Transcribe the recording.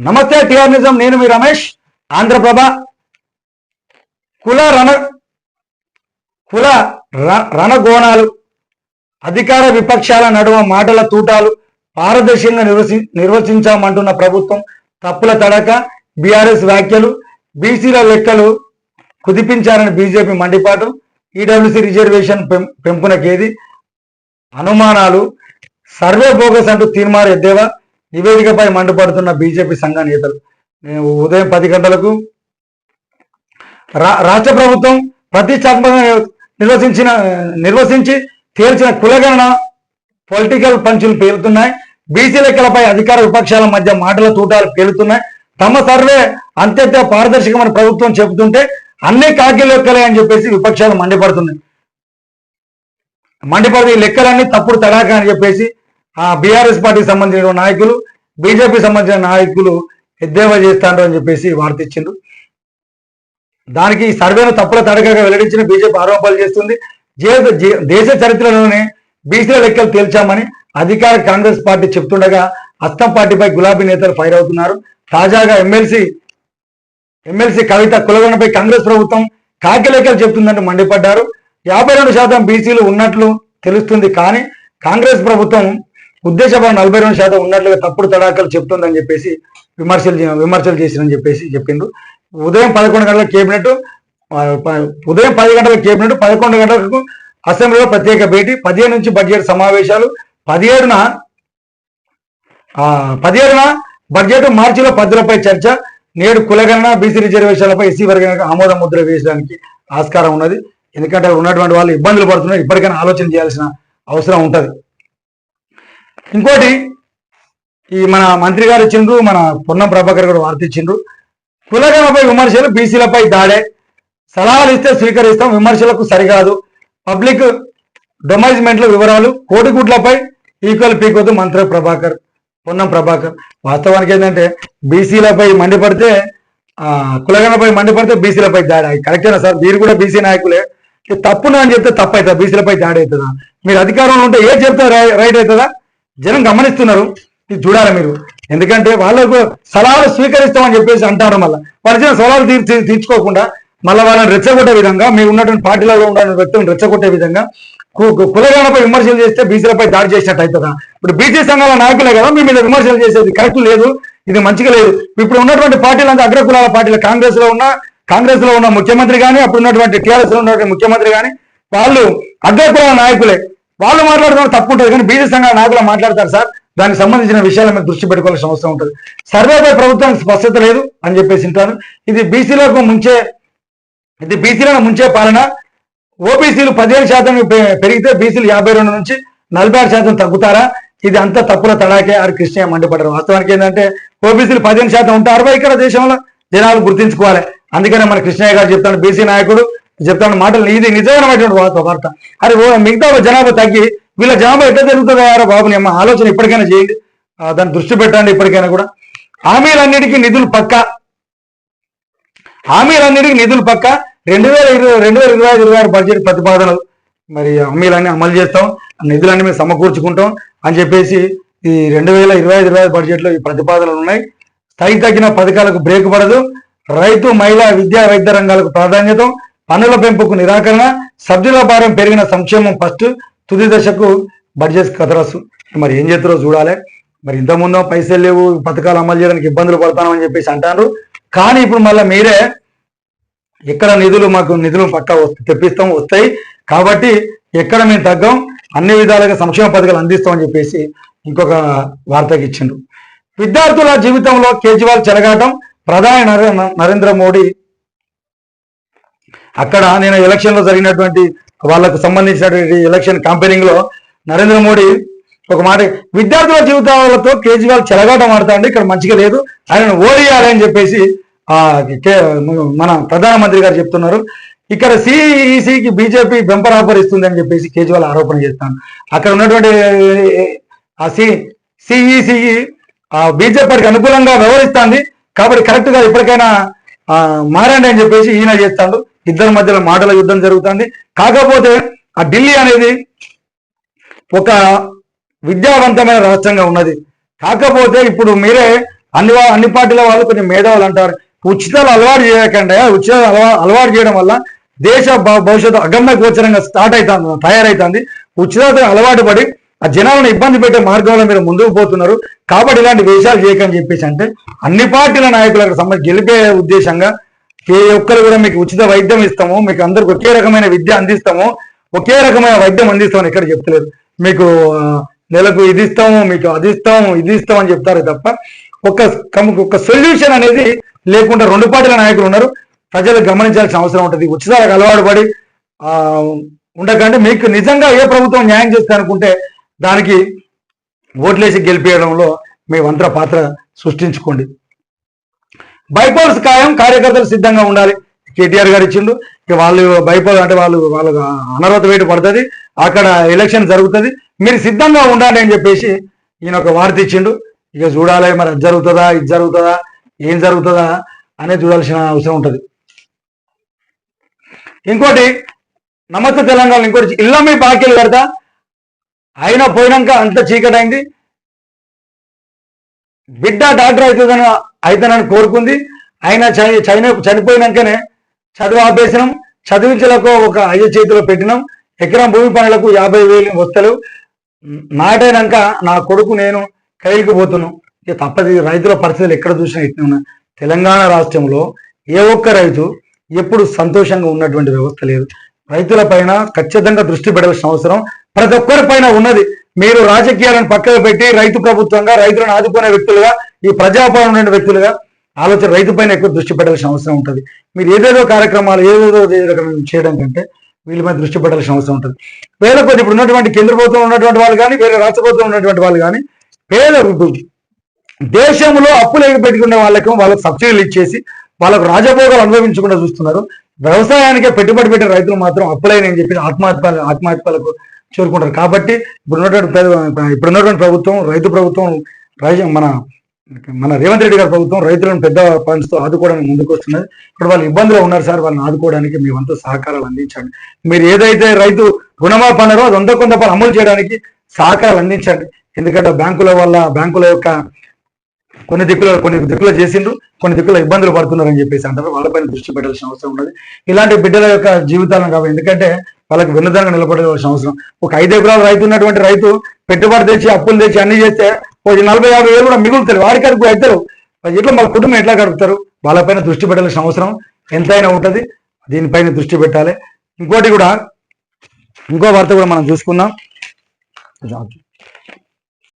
నమస్తే టిఆర్ నిజం. నేను మీ రమేష్ ఆంధ్రప్రభ. కుల రణ కుల ర- రణగోణాలు అధికార విపక్షాల నడుమ మాటల తూటాలు పారదర్శకంగా నిర్వసి నిర్వచించామంటున్న ప్రభుత్వం తప్పుల తడక బీఆర్ఎస్ వ్యాఖ్యలు బీసీల లెక్కలు కుదిపించారని బీజేపీ మండిపాటు ఈడబ్ల్యూసీ రిజర్వేషన్ పెం పెంపునకేది అనుమానాలు. సర్వే బోగస్ అంటూ తీర్మానం ఎద్దేవా నివేదికపై మండిపడుతున్న బీజేపీ సంఘ నేతలు. ఉదయం పది గంటలకు రా- రాష్ట్ర ప్రభుత్వం ప్రతిష్టాత్మకంగా నిర్వచించిన నిర్వచించి తేల్చిన కులగణన పొలిటికల్ పంచులు పేలుతున్నాయి. బీసీ లెక్కలపై అధికార విపక్షాల మధ్య మాటల తూటాలు పేలుతున్నాయి. తమ సర్వే అంత్యంత పారదర్శకమైన ప్రభుత్వం చెబుతుంటే అన్ని కాకి లెక్కలే అని చెప్పేసి విపక్షాలు మండిపడుతున్నాయి. మండిపడి లెక్కలన్నీ తప్పుడు తడాక అని చెప్పేసి ఆ బీఆర్ఎస్ పార్టీకి సంబంధించిన నాయకులు బీజేపీ సంబంధించిన నాయకులు ఎద్దేవా చేస్తాండ్రు అని చెప్పేసి వార్త ఇచ్చిండ్రు. దానికి ఈ సర్వేను తప్పుల తడకగా వెల్లడించిన బీజేపీ ఆరోపణలు చేస్తుంది. జే- జే- దేశ చరిత్రలోనే బీసీల లెక్కలు తేల్చామని అధికార కాంగ్రెస్ పార్టీ చెప్తుండగా అస్తం పార్టీపై గులాబీ నేతలు ఫైర్ అవుతున్నారు. తాజాగా ఎమ్మెల్సీ ఎమ్మెల్సీ కవిత కులగొండపై కాంగ్రెస్ ప్రభుత్వం కాకి లెక్కలు చెప్తుందంటూ మండిపడ్డారు. యాభై రెండు శాతం బీసీలు ఉన్నట్లు తెలుస్తుంది కానీ కాంగ్రెస్ ప్రభుత్వం ఉద్దేశపరం నలభై రెండు శాతం ఉన్నట్లుగా తప్పుడు తడాకలు చెప్తుందని చెప్పేసి విమర్శలు విమర్శలు చేసిందని చెప్పేసి చెప్పిండు ఉదయం పదకొండు గంటల కేబినెట్ ప- ఉదయం పది గంటల కేబినెట్ పదకొండు గంటలకు అసెంబ్లీలో ప్రత్యేక భేటీ పదిహేను నుంచి బడ్జెట్ సమావేశాలు పదిహేడున పదిహేడున బడ్జెట్ మార్చిలో పద్దులపై చర్చ నేడు కులగణన బీసీ రిజర్వేషన్లపై ఎస్సీ వర్గానికి ఆమోద ముద్ర వేయడానికి ఆస్కారం ఉన్నది. ఎందుకంటే ఉన్నటువంటి వాళ్ళు ఇబ్బందులు పడుతున్నారు. ఇప్పటికైనా ఆలోచన చేయాల్సిన అవసరం ఉంటుంది. ఇంకోటి ఈ మన మంత్రి గారు ఇచ్చిండ్రు మన పొన్నం ప్రభాకర్ గారు వార్త ఇచ్చిండ్రు. కులగణపై విమర్శలు బీసీలపై దాడే. సలహాలు ఇస్తే స్వీకరిస్తాం విమర్శలకు సరికాదు. పబ్లిక్ డొమైజ్మెంట్ల వివరాలు కోడిగుడ్లపై ఈక్వల్ పీకొద్దు మంత్రి ప్రభాకర్ పొన్నం ప్రభాకర్. వాస్తవానికి ఏంటంటే బీసీలపై మండిపడితే ఆ, కులగణపై మండిపడితే బీసీలపై దాడి. కరెక్టేనా సార్? మీరు కూడా బీసీ నాయకులే. ఇది తప్పునా అని చెప్తే తప్పు అవుతుందా బీసీలపై దాడి అవుతుందా? మీరు అధికారంలో ఉంటే ఏ చెప్తే రైట్ అవుతుందా? జనం గమనిస్తున్నారు. ఇది చూడాలి మీరు. ఎందుకంటే వాళ్ళకు సలహాలు స్వీకరిస్తామని చెప్పేసి అంటారు మళ్ళీ. వాళ్ళు చిన్న సలహాలు తీర్చి తీర్చుకోకుండా మళ్ళీ వాళ్ళని రెచ్చగొట్టే విధంగా మీరు ఉన్నటువంటి పార్టీలలో ఉన్న వ్యక్తులను రెచ్చగొట్టే విధంగా కు- కులగణపై విమర్శలు చేస్తే బీసీలపై దాడి చేసినట్టు అవుతుందా ఇప్పుడు బీసీ సంఘాల నాయకులే కదా మీ మీద విమర్శలు చేసేది. కరెక్ట్ లేదు. ఇది మంచిగా లేదు. ఇప్పుడు ఉన్నటువంటి పార్టీలంతా అగ్రకులాల పార్టీలు. కాంగ్రెస్లో ఉన్న కాంగ్రెస్లో ఉన్న ముఖ్యమంత్రి కానీ అప్పుడు ఉన్నటువంటి టీఆర్ఎస్లో ఉన్నటువంటి ముఖ్యమంత్రి కానీ వాళ్ళు అగ్రకులాల నాయకులే. వాళ్ళు మాట్లాడడం తప్పు ఉంటుంది కానీ బీసీ సంఘాల నాయకులు మాట్లాడతారు సార్. దానికి సంబంధించిన విషయాల మీద దృష్టి పెట్టుకోవాల్సిన అవసరం ఉంటుంది. సర్వేపై ప్రభుత్వానికి స్పష్టత లేదు అని చెప్పేసి ఉంటాను ఇది బీసీలకు ముంచే ఇది బీసీలను ముంచే పాలన. ఓబీసీలు పదిహేను శాతం పె- పెరిగితే బీసీలు యాభై రెండు నుంచి నలభై ఆరు శాతం తగ్గుతారా? ఇది అంతా తప్పుల తడాకే ఆరు కృష్ణ మండిపడ్డారు. వాస్తవానికి ఏంటంటే ఓబీసీలు పదిహేను శాతం ఉంటారు ఇక్కడ దేశంలో జనాలు గుర్తించుకోవాలి. అందుకనే మన కృష్ణయ్య గారు చెప్తాను బీసీ నాయకుడు చెప్తాను మాటలు ఇది నిజమైనటువంటి వార్త వార్త. అరే ఓ మిగతా జనాభా తగ్గి వీళ్ళ జనాభా ఎట్లా జరుగుతుందో యారో బాబుని అమ్మ? ఆలోచన ఇప్పటికైనా చేయండి. దాన్ని దృష్టి పెట్టండి ఇప్పటికైనా కూడా. హామీలన్నిటికీ నిధులు పక్క. హామీలన్నిటికీ నిధులు పక్క. రెండు వేల ఇరవై రెండు వేల ఇరవై ఐదు ఇరవై ఆరు బడ్జెట్ ప్రతిపాదనలు మరి హామీలన్నీ అమలు చేస్తాం. నిధులన్నీ మేము సమకూర్చుకుంటాం అని చెప్పేసి ఈ రెండు వేల ఇరవై ఐదు ఇరవై ఐదు బడ్జెట్లో ఈ ప్రతిపాదనలు ఉన్నాయి. స్థాయి తగ్గిన పథకాలకు బ్రేక్ పడదు. రైతు మహిళా విద్యా వైద్య రంగాలకు ప్రాధాన్యత. పన్నుల పెంపుకు నిరాకరణ సబ్సిడీల భారం పెరిగిన సంక్షేమం ఫస్ట్ తుది దశకు బడ్జెట్ కథరసు మరి ఏం చేస్తారో చూడాలి. మరి ఇంతకుముందు పైసలు లేవు పథకాలు అమలు చేయడానికి ఇబ్బందులు పడతామని చెప్పేసి అంటారు కానీ ఇప్పుడు మళ్ళీ మీరే ఎక్కడ నిధులు మాకు నిధులు పక్కా తెప్పిస్తాం వస్తాయి. కాబట్టి ఎక్కడ మేము తగ్గం అన్ని విధాలుగా సంక్షేమ పథకాలు అందిస్తామని చెప్పేసి ఇంకొక వార్తకి ఇచ్చిండ్రు. విద్యార్థుల జీవితంలో కేజ్రీవాల్ చెలగాటం ప్రధాని నరే- నరేంద్ర మోడీ అక్కడ నేను ఎలక్షన్లో జరిగినటువంటి వాళ్ళకు సంబంధించినటువంటి ఎలక్షన్ క్యాంపెయినింగ్లో నరేంద్ర మోడీ ఒక మాట విద్యార్థుల జీవితాలతో కేజ్రీవాల్ చెలగాటం ఆడుతాడు ఇక్కడ మంచిగా లేదు. ఆయన ఓడియాలి అని చెప్పేసి ఆ కే- మన ప్రధానమంత్రి గారు చెప్తున్నారు. ఇక్కడ సిఈసికి బీజేపీ బెంపర్ ఆఫర్ ఇస్తుంది అని చెప్పేసి కేజ్రీవాల్ ఆరోపణ చేస్తాను. అక్కడ ఉన్నటువంటి ఆ సి సిఈసి బీజేపీకి అనుకూలంగా వ్యవహరిస్తుంది. కాబట్టి కరెక్ట్గా ఇప్పటికైనా మారండి అని చెప్పేసి ఈయన చేస్తాడు. ఇద్దరి మధ్యలో మాటల యుద్ధం జరుగుతుంది. కాకపోతే ఆ ఢిల్లీ అనేది ఒక విద్యావంతమైన రాష్ట్రంగా ఉన్నది. కాకపోతే ఇప్పుడు మీరే అన్ని అన్ని పార్టీల వాళ్ళు కొన్ని మేధావులు అంటారు. ఉచితాలు అలవాటు చేయకండి ఉచితాలు అలవా- అలవాటు చేయడం వల్ల దేశ భవిష్యత్తు అగమ్య గోచరంగా స్టార్ట్ అవుతుంది తయారైతుంది. ఉచితాలతో అలవాటు పడి ఆ జనాలను ఇబ్బంది పెట్టే మార్గంలో మీరు ముందుకు పోతున్నారు. కాబట్టి ఇలాంటి వేషాలు చేయకని చెప్పేసి అంటే అన్ని పార్టీల నాయకులకు సంబంధించి గెలిపే ఉద్దేశంగా ఏ ఒక్కరు కూడా మీకు ఉచిత వైద్యం ఇస్తాము మీకు అందరికి ఒకే రకమైన విద్య అందిస్తాము ఒకే రకమైన వైద్యం అందిస్తామని ఎక్కడ చెప్తలేదు. మీకు నెలకు ఇది ఇస్తాము మీకు అది ఇస్తాము ఇది ఇస్తాం అని చెప్తారు తప్ప ఒక కమ్- ఒక సొల్యూషన్ అనేది లేకుండా రెండు పార్టీల నాయకులు ఉన్నారు. ప్రజలు గమనించాల్సిన అవసరం ఉంటుంది. ఉచితాలకు అలవాటు పడి ఆ, మీకు నిజంగా ఏ ప్రభుత్వం న్యాయం చేస్తే అనుకుంటే దానికి ఓట్లేసి గెలిపేయడంలో మీ వంతర పాత్ర సృష్టించుకోండి. బైపోల్స్ ఖాయం కార్యకర్తలు సిద్ధంగా ఉండాలి. కేటీఆర్ గారు ఇచ్చిండు. ఇక వాళ్ళు బైపోల్ అంటే వాళ్ళు వాళ్ళకు అనర్హత వేటు పడుతుంది. అక్కడ ఎలక్షన్ జరుగుతుంది. మీరు సిద్ధంగా ఉండాలి అని చెప్పేసి ఈయన ఒక వార్త ఇచ్చిండు. ఇక చూడాలి మరి అది జరుగుతుందా ఇది జరుగుతుందా ఏం జరుగుతుందా అనేది చూడాల్సిన అవసరం ఉంటుంది. ఇంకోటి నమస్తే తెలంగాణ ఇంకోటి ఇళ్ళ మీ బాకీలు కడతా. అయినా పోయినాక అంత చీకటైంది. బిడ్డ డాక్టర్ అవుతుందని అయితేనని కోరుకుంది. ఆయన చని చని చనిపోయినాకనే చదువు ఆపేసినాం. చదివించలకు ఒక అయ్య చేతిలో పెట్టినాం. ఎకరం భూమి పనులకు యాభై వేలు వస్తలు. నాటైనాక నా కొడుకు నేను కైలికి పోతున్నాం ఇక తప్పది రైతుల పరిస్థితులు ఎక్కడ చూసినా ఇట్లా ఉన్నాయి. తెలంగాణ రాష్ట్రంలో ఏ ఒక్క రైతు ఎప్పుడు సంతోషంగా ఉన్నటువంటి వ్యవస్థ లేదు. రైతుల పైన ఖచ్చితంగా దృష్టి పెట్టాల్సిన అవసరం. ప్రతి ఒక్కరి పైన ఉన్నది. మీరు రాజకీయాలను పక్కన పెట్టి రైతు ప్రభుత్వంగా రైతులను ఆదుకునే వ్యక్తులుగా ఈ ప్రజాపాలన ఉన్న వ్యక్తులుగా ఆలోచన రైతు పైన ఎక్కువ దృష్టి పెట్టాల్సిన అవసరం ఉంటుంది. మీరు ఏదేదో కార్యక్రమాలు ఏదేదో చేయడం కంటే వీళ్ళ మీద దృష్టి పెట్టాల్సిన అవసరం ఉంటుంది. వేల కొద్ది ఇప్పుడు ఉన్నటువంటి కేంద్ర ప్రభుత్వం ఉన్నటువంటి వాళ్ళు కానీ వేరే రాష్ట్ర ప్రభుత్వం ఉన్నటువంటి వాళ్ళు కానీ పేద దేశంలో అప్పులు పెట్టుకునే వాళ్ళకి వాళ్ళకి సబ్సిడీలు ఇచ్చేసి వాళ్ళకు రాజభోగాలు అనుభవించకుండా చూస్తున్నారు. వ్యవసాయానికే పెట్టుబడి పెట్టిన రైతులు మాత్రం అప్పులైన చెప్పి ఆత్మహత్య ఆత్మహత్యలకు చేరుకుంటారు. కాబట్టి ఇప్పుడు ఉన్నటువంటి ఇప్పుడు ఉన్నటువంటి ప్రభుత్వం రైతు ప్రభుత్వం రై- మన మన రేవంత్ రెడ్డి గారి ప్రభుత్వం రైతులను పెద్ద ఫండ్స్తో ఆదుకోవడానికి ముందుకు వస్తున్నది. ఇప్పుడు వాళ్ళు ఇబ్బందులు ఉన్నారు సార్ వాళ్ళని ఆదుకోవడానికి మీ వంతు సహకారాలు అందించండి. మీరు ఏదైతే రైతు రుణమాఫీ అన్నారో అది వంద కొంత అమలు చేయడానికి సహకారాలు అందించండి. ఎందుకంటే బ్యాంకుల వల్ల బ్యాంకుల యొక్క కొన్ని దిక్కులో కొన్ని దిక్కులు చేసిండ్రు కొన్ని దిక్కులో ఇబ్బందులు పడుతున్నారని చెప్పేసి అంటారు. వాళ్ళపైన దృష్టి పెట్టాల్సిన అవసరం ఉన్నది. ఇలాంటి బిడ్డల యొక్క జీవితాలను కాబట్టి ఎందుకంటే వాళ్ళకి వినోదంగా నిలబడాల్సిన అవసరం. ఒక ఐదు ఎకరాలు రైతు ఉన్నటువంటి రైతు పెట్టుబడి తెచ్చి అప్పులు తెచ్చి అన్ని చేస్తే ఒక నలభై యాభై వేలు కూడా మిగులుతారు. వారికి అడుగు అవుతారు ఎట్లా వాళ్ళ కుటుంబం ఎట్లా గడుపుతారు? వాళ్ళపైన దృష్టి పెట్టాల్సిన అవసరం ఎంతైనా ఉంటుంది. దీనిపైన దృష్టి పెట్టాలి. ఇంకోటి కూడా ఇంకో వార్త కూడా మనం చూసుకుందాం.